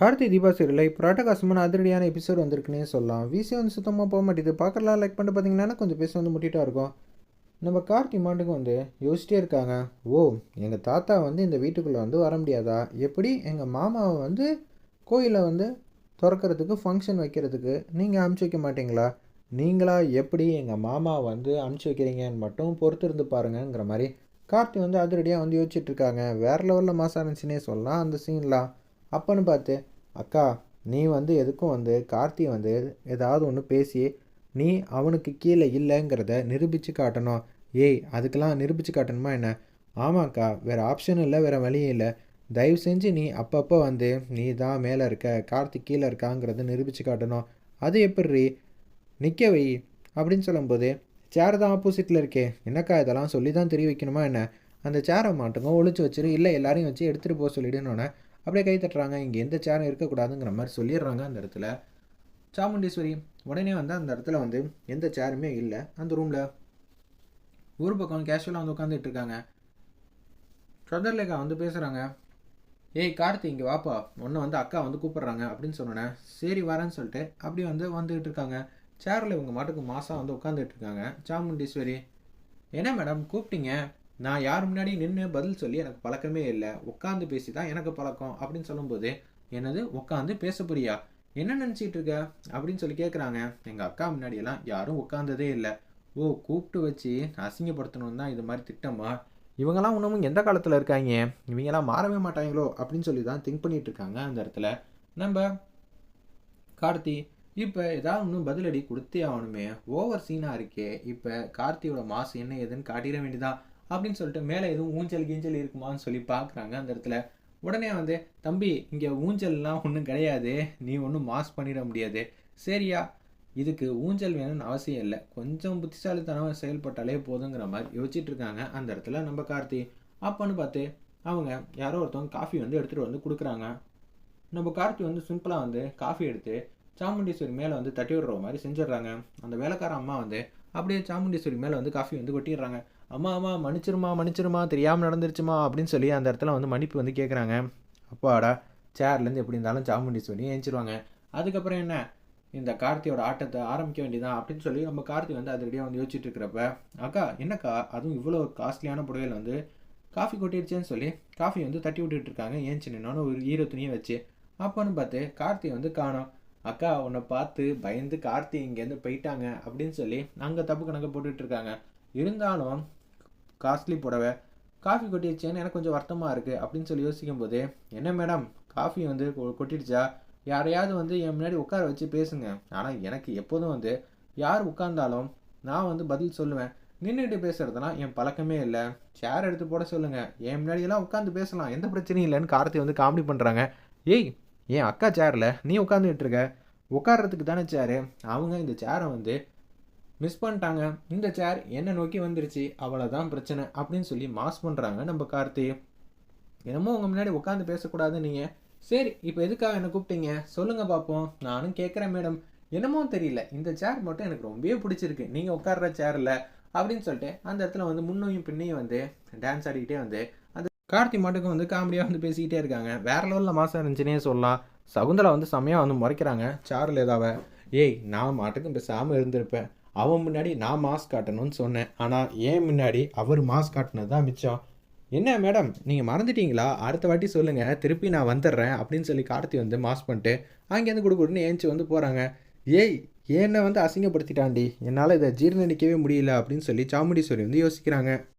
Karthi Deepa serial இப்போ ராட்டகாசமான அதிரடியான episode வந்திருக்குன்னே சொல்லலாம். விசி வந்து சுத்தமாக போக மாட்டேது. பார்க்கலாம் லைக் பண்ணி பார்த்தீங்கன்னா கொஞ்சம் பேச வந்து முட்டிட்டா இருக்கும். நம்ம கார்த்தி மாட்டுக்கு வந்து யோசிச்சிட்டே இருக்காங்க. ஓ எங்கள் தாத்தா வந்து இந்த வீட்டுக்குள்ளே வந்து வர முடியாதா? எப்படி எங்கள் மாமாவை வந்து கோயிலை வந்து திறக்கிறதுக்கு ஃபங்க்ஷன் வைக்கிறதுக்கு நீங்கள் அமுச்சு வைக்க மாட்டீங்களா? நீங்களா எப்படி எங்கள் மாமா வந்து அனுப்பிச்சி வைக்கிறீங்கன்னு மட்டும் பொறுத்து இருந்து பாருங்கங்கிற மாதிரி கார்த்தி வந்து அதிரடியாக வந்து யோசிச்சுட்ருக்காங்க வேறு லெவலில் மாசம் இருந்துச்சுன்னே சொல்லலாம். அந்த சீன்லாம் அப்போன்னு பார்த்து அக்கா நீ வந்து எதுக்கும் வந்து கார்த்தி வந்து ஏதாவது ஒன்று பேசி நீ அவனுக்கு கீழே இல்லைங்கிறத நிரூபித்து காட்டணும். ஏய் அதுக்கெல்லாம் நிரூபித்து காட்டணுமா என்ன? ஆமாக்கா வேறு ஆப்ஷன் இல்லை வேறு வழியும் இல்லை. தயவு செஞ்சு நீ அப்பப்போ வந்து நீ தான் மேலே இருக்க கார்த்திக் கீழே இருக்காங்கிறத நிரூபித்து காட்டணும். அது எப்படி நிற்க வை. அப்படின்னு சொல்லும்போது சேர் தான் ஆப்போசிட்டில் இருக்கே. என்னக்கா இதெல்லாம் சொல்லி தான் தெரிய வைக்கணுமா என்ன? அந்த சேரை மாட்டுங்க ஒழிச்சு வச்சிரு இல்லை எல்லாரையும் வச்சு எடுத்துகிட்டு போக சொல்லிடுன்னு அப்படியே கை தட்டுறாங்க. இங்கே எந்த சேரும் இருக்கக்கூடாதுங்கிற மாதிரி சொல்லிடுறாங்க அந்த இடத்துல. சாமுண்டீஸ்வரி உடனே வந்து அந்த இடத்துல வந்து எந்த சேருமே இல்லை. அந்த ரூமில் ஒரு பக்கம் கேஷுவலாக வந்து உட்காந்துட்டு இருக்காங்க. சந்திரலேகா வந்து பேசுகிறாங்க ஏய் கார்த்தி இங்கே வாப்பா. உன்னை வந்து அக்கா வந்து கூப்பிட்றாங்க அப்படின்னு சொன்னேன் சரி வரேன்னு சொல்லிட்டு அப்படி வந்து வந்துக்கிட்டு இருக்காங்க. சேரில் இவங்க மாட்டுக்கு மாதம் வந்து உட்காந்துட்டு இருக்காங்க. சாமுண்டீஸ்வரி என்ன மேடம் கூப்பிட்டீங்க? நான் யார் முன்னாடி நின்று பதில் சொல்லி எனக்கு பழக்கமே இல்லை உட்காந்து பேசி தான் எனக்கு பழக்கம் அப்படின்னு சொல்லும்போது என்னது உட்காந்து பேச புரியா என்ன நினச்சிட்டு இருக்க? அப்படின்னு சொல்லி கேட்குறாங்க எங்கள் அக்கா முன்னாடியெல்லாம் யாரும் உட்காந்ததே இல்லை. ஓ கூப்பிட்டு வச்சு அசிங்கப்படுத்தணும் தான் இது மாதிரி திட்டமா? இவங்கெல்லாம் இன்னமும் எந்த காலத்தில் இருக்காங்க? இவங்கெல்லாம் மாறவே மாட்டாங்களோ? அப்படின்னு சொல்லி தான் திங்க் பண்ணிட்டு இருக்காங்க அந்த இடத்துல. நம்ம கார்த்தி இப்போ ஏதாவது ஒன்றும் பதிலடி கொடுத்தே ஆகணுமே. ஓவர் சீனாக இருக்கே. இப்போ கார்த்தியோட மாசு என்ன ஏதுன்னு காட்டிட வேண்டியதான் அப்படின்னு சொல்லிட்டு மேலே எதுவும் ஊஞ்சல் கீஞ்சல் இருக்குமான்னு சொல்லி பார்க்குறாங்க அந்த இடத்துல. உடனே வந்து தம்பி இங்கே ஊஞ்சல்லாம் ஒன்றும் கிடையாது. நீ ஒன்றும் மாஸ் பண்ணிட முடியாது. சரியா? இதுக்கு ஊஞ்சல் வேணும்னு அவசியம் இல்லை. கொஞ்சம் புத்திசாலித்தனமாக செயல்பட்டாலே போதுங்கிற மாதிரி யோசிச்சுட்டு இருக்காங்க அந்த இடத்துல நம்ம கார்த்தி. அப்போன்னு பார்த்து அவங்க யாரோ ஒருத்தவங்க காஃபி வந்து எடுத்துகிட்டு வந்து கொடுக்குறாங்க. நம்ம கார்த்தி வந்து சிம்பிளாக வந்து காஃபி எடுத்து சாமுண்டீஸ்வரி மேலே வந்து தட்டி விடுற மாதிரி செஞ்சிடுறாங்க. அந்த வேலைக்கார அம்மா வந்து அப்படியே சாமுண்டீஸ்வரி மேலே வந்து காஃபி வந்து கொட்டிடுறாங்க. அம்மா அம்மா மன்னிச்சிருமா மன்னிச்சிருமா தெரியாமல் நடந்துருச்சுமா அப்படின்னு சொல்லி அந்த இடத்துல வந்து மன்னிப்பு வந்து கேட்குறாங்க அப்பாடா சேர்லேருந்து எப்படி இருந்தாலும் சாமுண்டீஸ்வரி ஏஞ்சிருவாங்க. அதுக்கப்புறம் என்ன? இந்த கார்த்தியோட ஆட்டத்தை ஆரம்பிக்க வேண்டியதான் அப்படின்னு சொல்லி நம்ம கார்த்தி வந்து அதிரடியாக வந்து யோசிச்சுட்டு இருக்கிறப்ப அக்கா என்னக்கா? அதுவும் இவ்வளோ காஸ்ட்லியான புடவையில் வந்து காஃபி கொட்டிடுச்சேன்னு சொல்லி காஃபி வந்து தட்டி விட்டுட்டு இருக்காங்க. ஏஞ்சி நின்னோன்னு ஒரு ஈர துணியை வச்சு. அப்போன்னு பார்த்து கார்த்தி வந்து காணும். அக்கா உன்னை பார்த்து பயந்து கார்த்தி இங்கேருந்து போயிட்டாங்க. அப்படின்னு சொல்லி அங்கே தப்பு கணக்கு போட்டுட்ருக்காங்க இருந்தாலும் காஸ்ட்லி புடவை. காஃபி கொட்டிடுச்சேன்னு எனக்கு கொஞ்சம் வருத்தமாக இருக்குது அப்படின்னு சொல்லி யோசிக்கும் போது என்ன மேடம் காஃபி வந்து கொ- கொட்டிடுச்சா? யாரையாவது வந்து என் முன்னாடி உட்கார வச்சு பேசுங்க. ஆனால் எனக்கு எப்போதும் வந்து யார் உட்கார்ந்தாலும் நான் வந்து பதில் சொல்லுவேன். நின்றுட்டு பேசுகிறதுனா என் பழக்கமே இல்லை. சேர் எடுத்து போட சொல்லுங்கள் என் முன்னாடியெல்லாம் உட்காந்து பேசலாம். எந்த பிரச்சனையும் இல்லைன்னு கார்த்தி வந்து காமெடி பண்ணுறாங்க ஏய் என் அக்கா சேரில் நீ உட்காந்துட்டு இருக்க. உட்கார்றதுக்கு தானே சேரு அவங்க இந்த சேரை வந்து மிஸ் பண்ணிட்டாங்க. இந்த சேர் என்னை நோக்கி வந்துருச்சு. அவ்வளோதான் பிரச்சனை அப்படின்னு சொல்லி மாஸ் பண்ணுறாங்க நம்ம கார்த்தி. என்னமோ உங்கள் முன்னாடி உட்காந்து பேசக்கூடாது நீங்கள் சரி இப்போ எதுக்காக என்ன கூப்பிட்டீங்க? சொல்லுங்கள் பார்ப்போம் நானும் கேட்குறேன் மேடம் என்னமோ தெரியல. இந்த சேர் மட்டும் எனக்கு ரொம்பவே பிடிச்சிருக்கு. நீங்கள் உட்கார்ற சேரில் அப்படின்னு சொல்லிட்டு அந்த இடத்துல வந்து முன்னையும் பின்னையும் வந்து டான்ஸ் ஆடிக்கிட்டே வந்து அந்த கார்த்தி மட்டுக்கும் வந்து காமெடியாக வந்து பேசிக்கிட்டே இருக்காங்க. வேற லெவலில் மாதம் இருந்துச்சுன்னே சொல்லலாம். சகுந்தலா வந்து செம்மையாக வந்து முறைக்கிறாங்க சாரில் ஏதாவை ஏய் நான் மாட்டுக்கும் பேசாமல் இருந்திருப்பேன். அவன் முன்னாடி நான் மாஸ்க் காட்டணும்னு சொன்னேன். ஆனால் ஏன் முன்னாடி அவர் மாஸ்க் காட்டினது தான் மிச்சம்? என்ன மேடம் நீங்கள் மறந்துட்டீங்களா? அடுத்த வாட்டி சொல்லுங்கள் திருப்பி நான் வந்துடுறேன் அப்படின்னு சொல்லி கார்த்தி வந்து மாஸ்க் பண்ணிட்டு அங்கேருந்து கொடுக்குன்னு ஏஞ்சி வந்து போகிறாங்க ஏய் என்னை வந்து அசிங்கப்படுத்திட்டாண்டி என்னால் இதை ஜீர்ணிக்கவே முடியல அப்படின்னு சொல்லி சாமுண்டீஸ்வரி வந்து யோசிக்கிறாங்க.